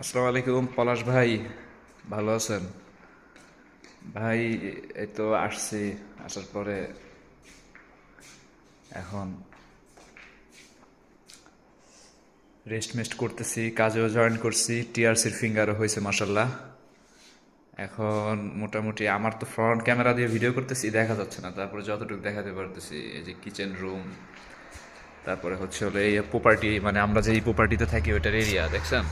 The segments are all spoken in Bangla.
আসসালামু আলাইকুম, পলাশ ভাই। ভালো আছেন? ভাই, এই তো আসছি, আসার পরে এখন রেস্ট মেস্ট করতেছি, কাজেও জয়েন করছি টিআরসির ফিঙ্গারও হয়েছে মাসাল্লাহ এখন মোটামুটি আমার তো ফ্রন্ট ক্যামেরা দিয়ে ভিডিও করতেছি, দেখা যাচ্ছে না। তারপরে যতটুকু দেখাতে পারতেছি, এই যে কিচেন রুম তারপরে হচ্ছে হলো এই প্রপার্টি মানে আমরা যে এই প্রপার্টিতে থাকি, ওইটার এরিয়া দেখছেন?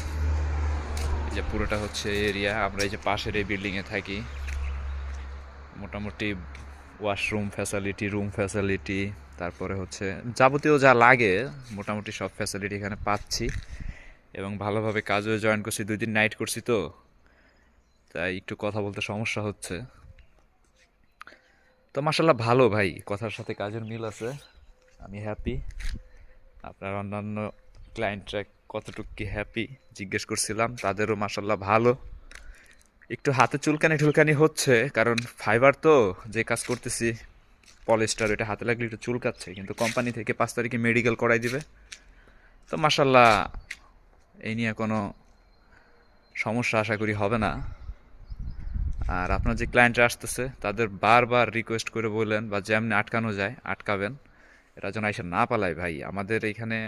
যে পুরোটা হচ্ছে এরিয়া আমরা এই যে পাশের এই বিল্ডিংয়ে থাকি। মোটামুটি ওয়াশরুম ফ্যাসিলিটি রুম ফ্যাসিলিটি তারপরে হচ্ছে যাবতীয় যা লাগে, মোটামুটি সব ফ্যাসিলিটি এখানে পাচ্ছি। এবং ভালোভাবে কাজও জয়েন করছি, দুই দিন নাইট করছি তো, তাই একটু কথা বলতে সমস্যা হচ্ছে। তো মাসাল্লাহ ভালো ভাই, কথার সাথে কাজের মিল আছে, আমি হ্যাপি আপনার অন্যান্য ক্লায়েন্টরা কতটুকু কি হ্যাপি জিজ্ঞেস করছিলাম। তাদেরও মাসাল্লাহ ভালো। একটু হাতে চুলকানি ঠুলকানি হচ্ছে, কারণ ফাইবার তো, যে কাজ করতেছি পলিস্টার এটা হাতে লাগলে একটু চুলকাচ্ছে, কিন্তু কোম্পানি থেকে পাঁচ তারিখে মেডিকেল করাই দিবে। তো মাসাল্লাহ এই নিয়ে কোনো সমস্যা আশা করি হবে না। আর আপনার যে ক্লায়েন্টরা আসতেছে, তাদের বারবার রিকোয়েস্ট করে বললেন, বা যেমনি আটকানো যায়, আটকাবেন। এরা যেন এসে না পালায় ভাই। আমাদের এইখানে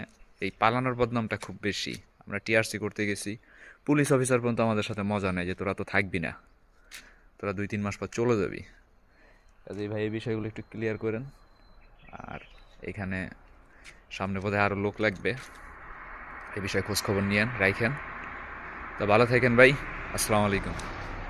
এই পালানোর বদনামটা খুব বেশি। আমরা টিআরসি করতে গেছি। পুলিশ অফিসার পর্যন্ত আমাদের সাথে মজা নেয় যে তোরা তো থাকবি না। তোরা দুই তিন মাস পর চলে যাবি। কাজেই ভাই, এই বিষয়গুলো একটু ক্লিয়ার করেন। আর এখানে সামনে বোধহয় আরও লোক লাগবে। এই বিষয়ে খোঁজখবর নিয়েন, রাইখেন। তো ভালো থাকেন ভাই। আসসালামু আলাইকুম।